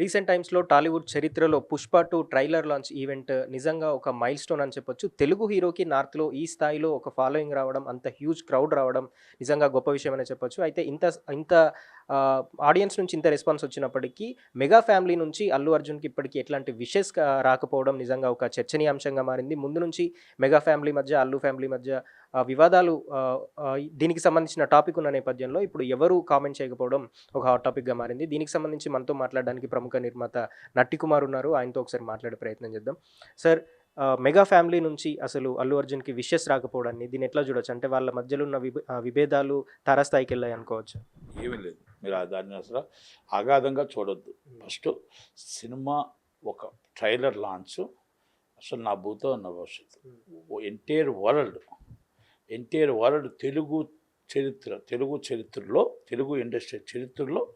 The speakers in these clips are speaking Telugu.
రీసెంట్ టైమ్స్‌లో టాలీవుడ్ చరిత్రలో 'Pushpa two trailer launch event నిజంగా ఒక మైల్ స్టోన్ అని చెప్పొచ్చు. తెలుగు హీరోకి నార్త్‌లో ఈ స్థాయిలో ఒక ఫాలోయింగ్ రావడం, అంత హ్యూజ్ క్రౌడ్ రావడం నిజంగా గొప్ప విషయం అని చెప్పొచ్చు. అయితే ఇంత ఇంత ఆడియన్స్ నుంచి ఇంత రెస్పాన్స్ వచ్చినప్పటికీ మెగా ఫ్యామిలీ నుంచి అల్లు అర్జున్‌కి ఇప్పటికీ ఎట్లాంటి విషెస్ రాకపోవడం నిజంగా ఒక చర్చనీయాంశంగా మారింది. ముందు నుంచి మెగా ఫ్యామిలీ మధ్య, అల్లు ఫ్యామిలీ మధ్య వివాదాలు దీనికి సంబంధించిన టాపిక్ ఉన్న నేపథ్యంలో ఇప్పుడు ఎవరు కామెంట్ చేయకపోవడం ఒక హాట్ టాపిక్‌గా మారింది. దీనికి సంబంధించి మనతో మాట్లాడడానికి ప్రముఖ నిర్మాత నట్టి కుమార్ ఉన్నారు. ఆయనతో ఒకసారి మాట్లాడే ప్రయత్నం చేద్దాం. సార్ మెగా ఫ్యామిలీ నుంచి అసలు అల్లు అర్జున్‌కి విషెస్ రాకపోవడాన్ని దీన్ని ఎట్లా చూడొచ్చు? అంటే వాళ్ళ మధ్యలో ఉన్న విభేదాలు ఆహ్, విభేదాలు అనుకోవచ్చు ఏమీ లేదు మీరు దాన్ని అసలు అగాధంగా చూడొద్దు. ఫస్ట్ సినిమా ఒక ట్రైలర్ లాంచ్. అసలు నా భూతో నా భవిష్యత్తు. Entire world entire world Telugu చరిత్ర తెలుగు చరిత్రలో తెలుగు ఇండస్ట్రీ చరిత్రలో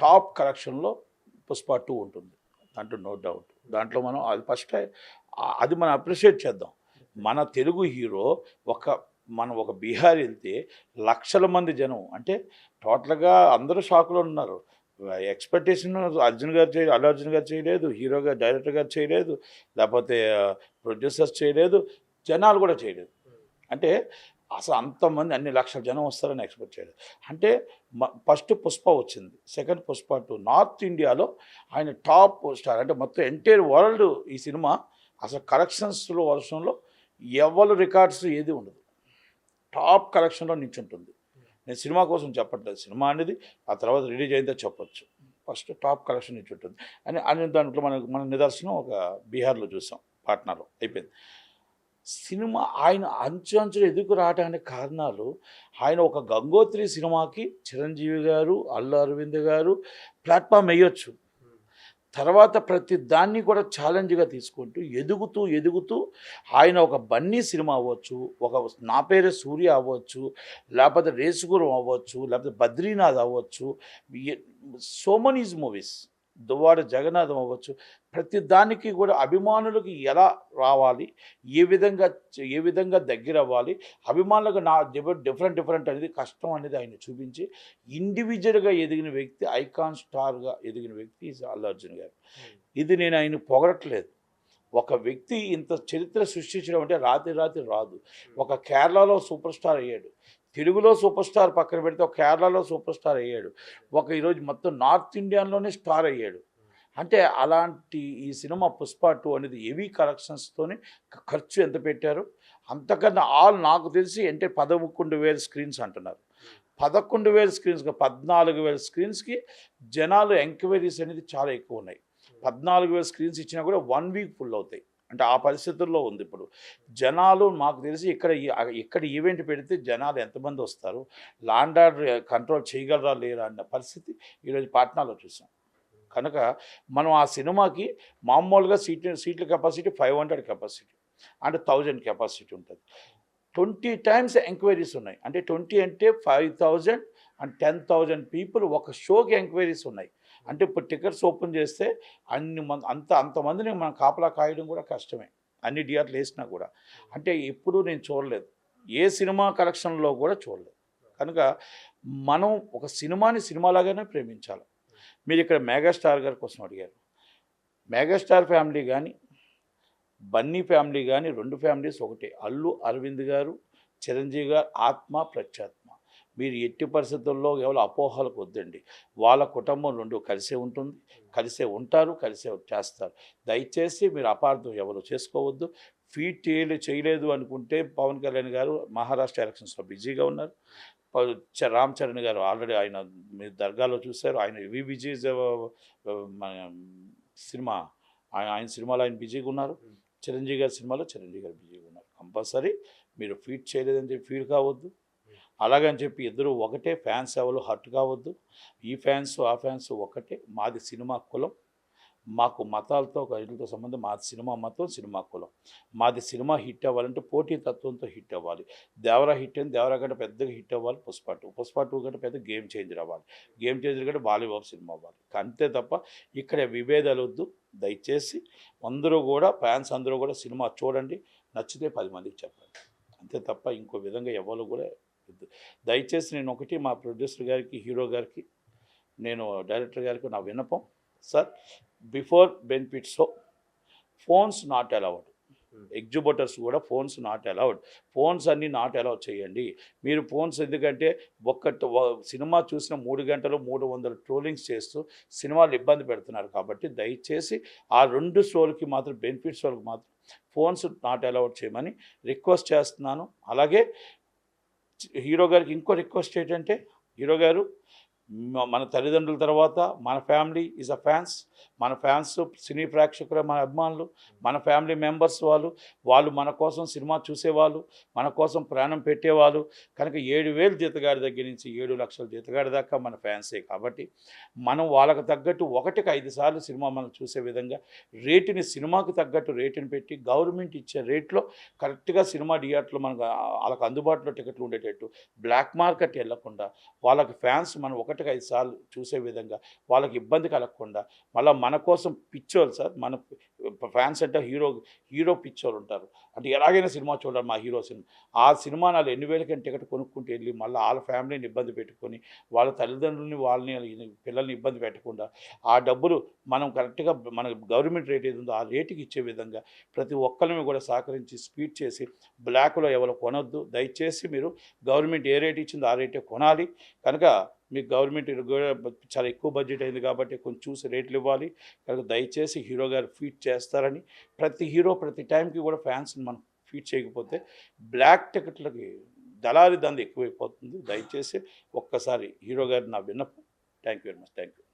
టాప్ కలెక్షన్లో పుష్ప టూ ఉంటుంది. దాంట్లో నో డౌట్ దాంట్లో మనం అది ఫస్ట్ అది మనం అప్రిషియేట్ చేద్దాం. మన తెలుగు హీరో ఒక మనం ఒక బీహార్ వెళ్తే లక్షల మంది జనం అంటే టోటల్గా అందరూ షాక్లో ఉన్నారు. ఎక్స్పెక్టేషన్ అర్జున్ గారు చేయ అల్లు అర్జున్ గారు చేయలేదు హీరోగా డైరెక్టర్ గారు చేయలేదు లేకపోతే ప్రొడ్యూసర్స్ చేయలేదు జనాలు కూడా చేయలేదు. అంటే అసలు అంతమంది అన్ని లక్షల జనం వస్తారని ఎక్స్పెక్ట్ చేయలేదు. అంటే ఫస్ట్ పుష్ప వచ్చింది సెకండ్ పుష్ప టూ నార్త్ ఇండియాలో ఆయన టాప్ స్టార్ అంటే మొత్తం ఎంటైర్ వరల్డ్ ఈ సినిమా అసలు కలెక్షన్స్లో వర్షంలో ఎవరు రికార్డ్స్ ఏది ఉండదు. టాప్ కలెక్షన్లో నిల్చుంటుంది నేను సినిమా కోసం చెప్పట్లేదు. సినిమా అనేది ఆ తర్వాత రిలీజ్ అయిందో చెప్పొచ్చు. ఫస్ట్ టాప్ కలెక్షన్ నిల్చుంటుంది అని అని దాంట్లో మన మన నిదర్శనం ఒక బీహార్లో చూసాం పాట్నాలో అయిపోయింది. సినిమా ఆయన అంచు అంచులు ఎదుగు రావడానికి కారణాలు ఆయన ఒక గంగోత్రి సినిమాకి చిరంజీవి గారు అల్లు అరవింద్ గారు ప్లాట్ఫామ్ వేయొచ్చు. తర్వాత ప్రతి దాన్ని కూడా ఛాలెంజ్గా తీసుకుంటూ ఎదుగుతూ ఎదుగుతూ ఆయన ఒక బన్నీ సినిమా అవ్వచ్చు ఒక నా పేరే సూర్య అవ్వచ్చు లేకపోతే రేసుగురం అవ్వచ్చు లేకపోతే బద్రీనాథ్ అవ్వచ్చు. So many movies. Duvvada Jagannadham అవ్వచ్చు. ప్రతి దానికి కూడా అభిమానులకు ఎలా రావాలి? ఏ విధంగా ఏ విధంగా దగ్గర అవ్వాలి అభిమానులకు నా డిఫరెంట్ డిఫరెంట్ అనేది కష్టం అనేది ఆయన చూపించి ఇండివిజువల్గా ఎదిగిన వ్యక్తి ఐకాన్ స్టార్గా ఎదిగిన వ్యక్తి అల్లు అర్జున్ గారు. ఇది నేను ఆయన పొగడట్లేదు. ఒక వ్యక్తి ఇంత చరిత్ర సృష్టించడం అంటే రాత్రి రాత్రి రాదు. ఒక కేరళలో సూపర్ స్టార్ అయ్యాడు. తెలుగులో సూపర్ స్టార్ పక్కన పెడితే ఒక కేరళలో సూపర్ స్టార్ అయ్యాడు. ఒక ఈరోజు మొత్తం నార్త్ ఇండియాలోనే స్టార్ అయ్యాడు. అంటే అలాంటి ఈ సినిమా పుష్ప టూ అనేది హెవీ కలెక్షన్స్తోనే ఖర్చు ఎంత పెట్టారు? అంతకన్నా ఆల్ నాకు తెలిసి అంటే పదకొండు వేల స్క్రీన్స్ అంటున్నారు. పదకొండు వేల స్క్రీన్స్కి పద్నాలుగు వేల స్క్రీన్స్కి జనాలు ఎంక్వైరీస్ అనేది చాలా ఎక్కువ ఉన్నాయి. పద్నాలుగు వేల స్క్రీన్స్ ఇచ్చినా కూడా వన్ వీక్ ఫుల్ అవుతాయి. అంటే ఆ పరిస్థితుల్లో ఉంది ఇప్పుడు. జనాలు మాకు తెలిసి ఇక్కడ ఇక్కడ ఈవెంట్ పెడితే జనాలు ఎంతమంది వస్తారు? లాండ్ ఆర్డర్ కంట్రోల్ చేయగలరా లేరా అన్న పరిస్థితి ఈరోజు పాట్నాలో చూసాం. కనుక మనం ఆ సినిమాకి మామూలుగా సీట్ సీట్ల కెపాసిటీ ఫైవ్ హండ్రెడ్ కెపాసిటీ అంటే థౌజండ్ కెపాసిటీ ఉంటుంది. ట్వంటీ టైమ్స్ ఎంక్వైరీస్ ఉన్నాయి. అంటే ట్వంటీ అంటే five thousand and ten thousand people ఒక షోకి ఎంక్వైరీస్ ఉన్నాయి. అంటే ఇప్పుడు టికెట్స్ ఓపెన్ చేస్తే అన్ని మంది అంత అంతమందిని మనం కాపలా కాయడం కూడా కష్టమే. అన్ని డిఆర్లు వేసినా కూడా. అంటే ఎప్పుడూ నేను చూడలేదు. ఏ సినిమా కలెక్షన్లో కూడా చూడలేదు. కనుక మనం ఒక సినిమాని సినిమాలాగానే ప్రేమించాలి. మీరు ఇక్కడ మెగాస్టార్ గారి కోసం అడిగారు. మెగాస్టార్ ఫ్యామిలీ కానీ బన్నీ ఫ్యామిలీ కానీ రెండు ఫ్యామిలీస్ ఒకటే. అల్లు అరవింద్ గారు చిరంజీవి గారు ఆత్మ ప్రత్యాత్మ మీరు ఎట్టి పరిస్థితుల్లో కేవలం అపోహలకు వద్దండి. వాళ్ళ కుటుంబం రెండు కలిసే ఉంటుంది కలిసే ఉంటారు కలిసే చేస్తారు. దయచేసి మీరు అపార్థం ఎవరు చేసుకోవద్దు. ఫీట్ చేయలే చేయలేదు అనుకుంటే పవన్ కళ్యాణ్ గారు మహారాష్ట్ర ఎలక్షన్స్లో బిజీగా ఉన్నారు. రామ్ చరణ్ గారు ఆల్రెడీ ఆయన మీరు దర్గాలో చూశారు. ఆయన వి విజయ్ మన సినిమా ఆయన ఆయన సినిమాలో ఆయన బిజీగా ఉన్నారు. చిరంజీవి గారి సినిమాలో చిరంజీవి గారు బిజీగా ఉన్నారు. కంపల్సరీ మీరు ఫీట్ చేయలేదని చెప్పి ఫీల్ కావద్దు. అలాగని చెప్పి ఇద్దరు ఒకటే ఫ్యాన్స్ ఎవరు హర్ట్ కావద్దు. ఈ ఫ్యాన్స్ ఆ ఫ్యాన్స్ ఒకటే. మాది సినిమా కులం. మాకు మతాలతో వీటితో సంబంధం. మాది సినిమా మతం సినిమా కులం. మాది సినిమా హిట్ అవ్వాలంటే పోటీ తత్వంతో హిట్ అవ్వాలి. దేవరా హిట్ అని దేవరా కంటే పెద్దగా హిట్ అవ్వాలి పుష్ప టూ. పుష్ప టూ కంటే పెద్ద గేమ్ చేంజర్ అవ్వాలి. గేమ్ చేంజర్ కంటే బాలీబాబు సినిమా అవ్వాలి. అంతే తప్ప ఇక్కడ విభేదాలు వద్దు. దయచేసి అందరూ కూడా ఫ్యాన్స్ అందరూ కూడా సినిమా చూడండి. నచ్చితే పది మందికి చెప్పండి. అంతే తప్ప ఇంకో విధంగా ఎవరు కూడా వద్దు దయచేసి నేను ఒకటి మా ప్రొడ్యూసర్ గారికి హీరో గారికి నేను డైరెక్టర్ గారికి నా విన్నపం. Sir before benefit show phones not allowed. Exhibitors కూడా ఫోన్స్ నాట్ అలౌడ్. ఫోన్స్ అన్నీ నాట్ అలౌ చేయండి. మీరు ఫోన్స్ ఎందుకంటే ఒక్క సినిమా చూసిన మూడు గంటలు మూడు వందల ట్రోలింగ్స్ చేస్తూ సినిమాలు ఇబ్బంది పెడుతున్నారు కాబట్టి దయచేసి ఆ రెండు షోలకి మాత్రం బెనిఫిట్ షోలకి మాత్రం ఫోన్స్ నాట్ అలౌడ్ చేయమని రిక్వెస్ట్ చేస్తున్నాను. అలాగే హీరో గారికి ఇంకో రిక్వెస్ట్ ఏంటంటే హీరో గారు మన తల్లిదండ్రుల తర్వాత మన ఫ్యామిలీ ఈజ్ అ ఫ్యాన్స్ మన ఫ్యాన్స్ సినీ ప్రేక్షకులు మన అభిమానులు మన ఫ్యామిలీ మెంబర్స్ వాళ్ళు వాళ్ళు మన కోసం సినిమా చూసేవాళ్ళు మన కోసం ప్రాణం పెట్టేవాళ్ళు. కనుక ఏడు వేలు జీతగాడి దగ్గర నుంచి ఏడు లక్షల జీతగాడి దాకా మన ఫ్యాన్సే కాబట్టి మనం వాళ్ళకు తగ్గట్టు ఒకటికి ఐదు సార్లు సినిమా మనం చూసే విధంగా రేటుని సినిమాకి తగ్గట్టు రేటుని పెట్టి గవర్నమెంట్ ఇచ్చే రేట్లో కరెక్ట్గా సినిమా థియేటర్లో మనకు వాళ్ళకి అందుబాటులో టికెట్లు ఉండేటట్టు బ్లాక్ మార్కెట్ వెళ్ళకుండా వాళ్ళకి ఫ్యాన్స్ మనం ఒకటి ఒకటికి ఐదు సార్లు చూసే విధంగా వాళ్ళకి ఇబ్బంది కలగకుండా మళ్ళీ మన కోసం పిచ్చోళ్ళు సార్. మన ఫ్యాన్స్ అంటే హీరో హీరో పిచ్చోళ్ళు ఉంటారు. అంటే ఎలాగైనా సినిమా చూడాలి మా హీరో సినిమా. ఆ సినిమా నాలుగు ఎన్ని వేలకైనా టికెట్ కొనుక్కుంటూ వెళ్ళి మళ్ళీ వాళ్ళ ఫ్యామిలీని ఇబ్బంది పెట్టుకొని వాళ్ళ తల్లిదండ్రులని వాళ్ళని పిల్లల్ని ఇబ్బంది పెట్టకుండా ఆ డబ్బులు మనం కరెక్ట్గా మన గవర్నమెంట్ రేట్ ఏది ఉందో ఆ రేటుకి ఇచ్చే విధంగా ప్రతి ఒక్కరిని కూడా సహకరించి స్పీడ్ చేసి బ్లాక్లో ఎవరు కొనొద్దు. దయచేసి మీరు గవర్నమెంట్ ఏ రేట్ ఇచ్చిందో ఆ రేటే కొనాలి. కనుక మీకు గవర్నమెంట్ కూడా చాలా ఎక్కువ బడ్జెట్ అయింది కాబట్టి కొంచెం చూసి రేట్లు ఇవ్వాలి. కనుక దయచేసి హీరో గారు ఫీట్ చేస్తారని ప్రతి హీరో ప్రతి టైంకి కూడా ఫ్యాన్స్ని మనం ఫీట్ చేయకపోతే బ్లాక్ టికెట్లకి దళారి దంద ఎక్కువైపోతుంది. దయచేసి ఒక్కసారి హీరో గారు నా విన్నపం. Thank you very much. Thank you